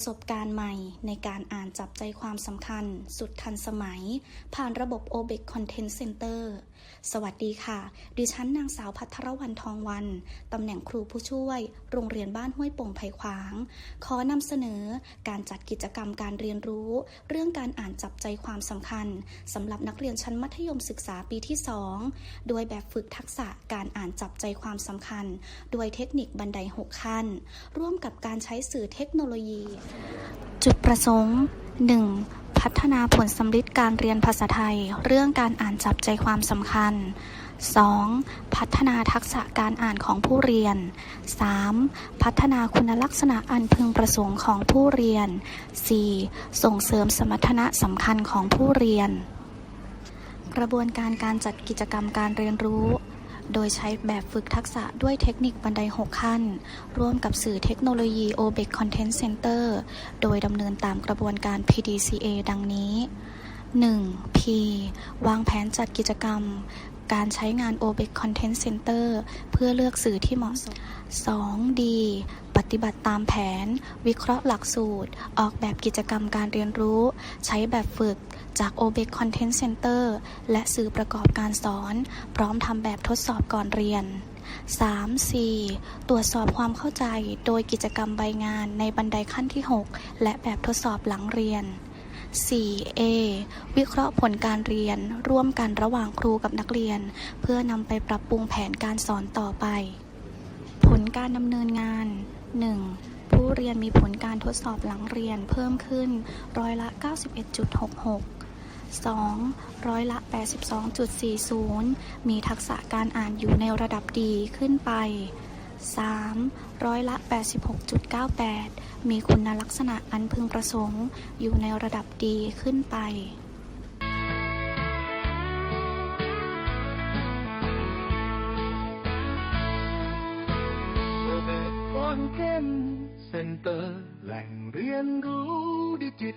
ประสบการณ์ใหม่ในการอ่านจับใจความสำคัญ สุดทันสมัย ผ่านระบบ o b e c Content Center สวัสดีค่ะ ดิฉันนางสาวพัทรวรรณทองวัน ตำแหน่งครูผู้ช่วย โรงเรียนบ้านห้วยโป่งไผ่ขวาง ขอนำเสนอการจัดกิจกรรมการเรียนรู้ เรื่องการอ่านจับใจความสำคัญสำหรับนักเรียนชั้นมัธยมศึกษาปีที่2ด้วยแบบฝึกทักษะการอ่านจับใจความสำคัญ โดยเทคนิคบันได 6 ขั้น ร่วมกับการใช้สื่อเทคโนโลยีจุดประสงค์ 1. พัฒนาผลสำลิดการเรียนภาษาไทย เรื่องการอ่านจับใจความสำคัญ 2. พัฒนาทักษะการอ่านของผู้เรียน 3. พัฒนาคุณลักษณะอันพึงประสงค์ของผู้เรียน 4. ส่งเสริมสมรรถนะสำคัญของผู้เรียน กระบวนการการจัดกิจกรรมการเรียนรู้ โดยใช้แบบฝึกทักษะด้วยเทคนิคบันได 6 ขั้น ร่วมกับสื่อเทคโนโลยี o b e c Content Center โดยดำเนินตามกระบวนการ PDCA ดังนี้ 1. P วางแผนจัดกิจกรรม การใช้งาน o b e c Content Center เพื่อเลือกสื่อที่เหมาะสม 2. D ปฏิบัติตามแผน วิเคราะห์หลักสูตร ออกแบบกิจกรรมการเรียนรู้ ใช้แบบฝึก จาก o b e c Content Center และสื่อประกอบการสอน พร้อมทำแบบทดสอบก่อนเรียน 3. 4. ตรวจสอบความเข้าใจโดยกิจกรรมใบงานในบันไดขั้นที่ 6 และแบบทดสอบหลังเรียน 4A วิเคราะห์ผลการเรียนร่วมกันระหว่างครูกับนักเรียน เพื่อนำไปปรับปรุงแผนการสอนต่อไป ผลการดำเนินงาน 1. ผู้เรียนมีผลการทดสอบหลังเรียนเพิ่มขึ้นร้อยละ 91.66 2. ร้อยละ 82.40 มีทักษะการอ่านอยู่ในระดับดีขึ้นไป 3. ร้อยละ 86.98 มีคุณลักษณะอันพึงประสงค์ อยู่ในระดับดีขึ้นไปเทนเซ็นเตอร์แหล่งเรียนรู้ดิจิ